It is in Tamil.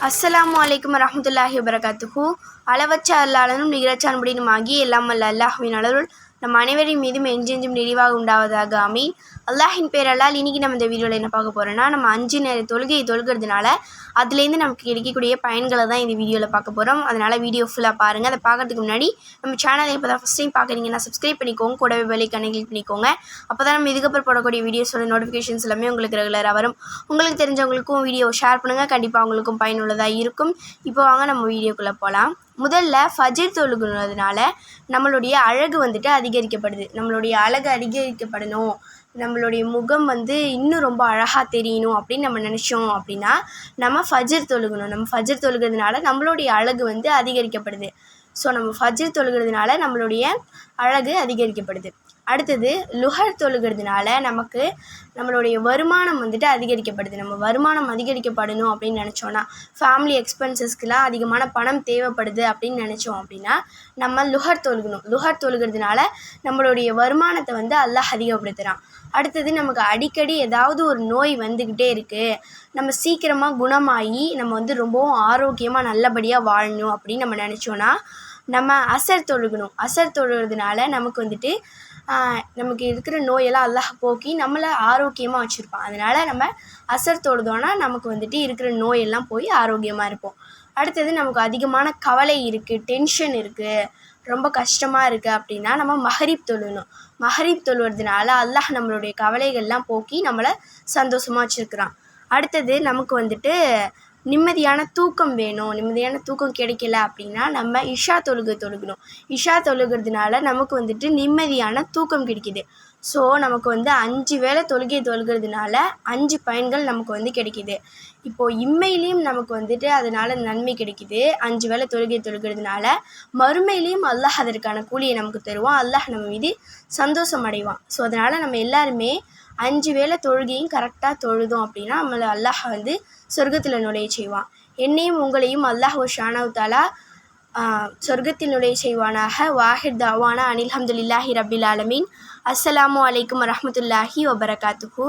அஸ்லாம் வலைக்கம் வரமத்துல்லாஹி வபரகாத்துஹு. அளவற்ற அல்லாளனும் நிகரற்ற அன்புடனும் எல்லாம் அல்ல அல்லாஹுவின் அலருள் நம் அனைவரின் மீதும் என்றென்றும் நிறைவாக உண்டாவதாக. அமீன் அல்லாஹின் பேரலால் இன்னைக்கு நம்ம இந்த வீடியோவில் என்ன பார்க்க போகிறோன்னா நம்ம அஞ்சு நேர தொழுகையை தொழுகிறதுனால அதுலேருந்து நமக்கு கிடைக்கக்கூடிய பயன்களை தான் இந்த வீடியோவில் பார்க்க போகிறோம் அதனால் வீடியோ ஃபுல்லாக பாருங்கள் அதை பார்க்கறதுக்கு முன்னாடி நம்ம சேனலை இப்போ தான் ஃபஸ்ட் டைம் பார்க்குறீங்கன்னா சப்ஸ்கிரைப் பண்ணிக்கோங்க. கூடவே பெல்லைக்கான கிளிக் பண்ணிக்கோங்க. அப்போ தான் நம்ம இதுக்கப்புறம் போடக்கூடிய வீடியோஸோட நோட்டிஃபிகேஷன்ஸ் எல்லாமே உங்களுக்கு ரெகுலராக வரும். உங்களுக்கு தெரிஞ்சவங்களுக்கும் வீடியோ ஷேர் பண்ணுங்கள் கண்டிப்பாக அவங்களுக்கும் பயனுள்ளதாக இருக்கும். இப்போ வாங்க நம்ம வீடியோக்குள்ளே போகலாம் முதல்ல ஃபஜிர் தொழுகுனதுனால நம்மளுடைய அழகு வந்துட்டு அதிகரிக்கப்படுது. நம்மளுடைய அழகு அதிகரிக்கப்படணும். நம்மளுடைய முகம் வந்து இன்னும் ரொம்ப அழகாக தெரியணும் அப்படின்னு நம்ம நினச்சோம் அப்படின்னா நம்ம ஃபஜிர் தொழுகணும். நம்ம ஃபஜிர் தொழுகிறதுனால நம்மளுடைய அழகு வந்து அதிகரிக்கப்படுது. ஸோ நம்ம ஃபஜிர் தொழுகிறதுனால நம்மளுடைய அழகு அதிகரிக்கப்படுது. அடுத்தது லுஹர் தொழுகிறதுனால நமக்கு நம்மளுடைய வருமானம் வந்துட்டு அதிகரிக்கப்படுது. நம்ம வருமானம் அதிகரிக்கப்படணும் அப்படின்னு நினச்சோன்னா ஃபேமிலி எக்ஸ்பென்சஸ்க்கெலாம் அதிகமான பணம் தேவைப்படுது அப்படின்னு நினச்சோம் அப்படின்னா நம்ம லுஹர் தொழுகணும். லுஹர் தொழுகிறதுனால நம்மளுடைய வருமானத்தை வந்து அல்லாஹ் அதிகப்படுத்துகிறான் அடுத்தது நமக்கு அடிக்கடி ஏதாவது ஒரு நோய் வந்துக்கிட்டே இருக்குது நம்ம சீக்கிரமாக குணமாகி நம்ம வந்து ரொம்பவும் ஆரோக்கியமாக நல்லபடியாக வாழணும் அப்படின்னு நம்ம நினச்சோன்னா நம்ம அசர் தொழுகணும். அசர் தொழுகிறதுனால நமக்கு வந்துட்டு நமக்கு இருக்கிற நோயெல்லாம் அல்லாஹ் போக்கி நம்மளை ஆரோக்கியமாக வச்சுருப்பான். அதனால் நம்ம அசர் தொழுதோன்னா நமக்கு வந்துட்டு இருக்கிற நோயெல்லாம் போய் ஆரோக்கியமாக இருப்போம். அடுத்தது நமக்கு அதிகமான கவலை இருக்குது டென்ஷன் இருக்குது ரொம்ப கஷ்டமாக இருக்குது அப்படின்னா நம்ம மஹரீப் தொழுணும். மஹரீப் தொழுவதுனால அல்லாஹ் நம்மளுடைய கவலைகள்லாம் போக்கி நம்மளை சந்தோஷமாக வச்சுருக்குறான். அடுத்தது நமக்கு வந்துட்டு நிம்மதியான தூக்கம் வேணும் நிம்மதியான தூக்கம் கிடைக்கல அப்படின்னா நம்ம இஷா தொழுகை தொழுகணும். இஷா தொழுகிறதுனால நமக்கு வந்துட்டு நிம்மதியான தூக்கம் கிடைக்கிது. ஸோ நமக்கு வந்து அஞ்சு வேளை தொழுகை தொழுகிறதுனால அஞ்சு பயன்கள் நமக்கு வந்து கிடைக்கிது. இப்போது இம்மையிலையும் நமக்கு வந்துட்டு அதனால் நன்மை கிடைக்கிது. அஞ்சு வேளை தொழுகை தொழுகிறதுனால மறுமையிலையும் அல்லாஹ் அதற்கான கூலியை நமக்கு தருவான். அல்லாஹ் நம்ம மீது சந்தோஷம் அடைவான். ஸோ அதனால் நம்ம எல்லாருமே அஞ்சு வேளை தொழுகையும் கரெக்டாக தொழுதோம் அப்படின்னா நம்மளை அல்லாஹ் வந்து சொர்க்கத்தில் நுழைய செய்வான். என்னையும் உங்களையும் அல்லாஹ் ஷானவுத்தாலா சொர்க்கத்தில் நுழைய செய்வானாக. வாஹித் தாவானா அனில் அஹமதுல்லாஹி ரபில் ஆலமீன். அஸ்ஸலாமு அலைக்கும் வரமத்துல்லாஹி வபரகாத்துஹூ.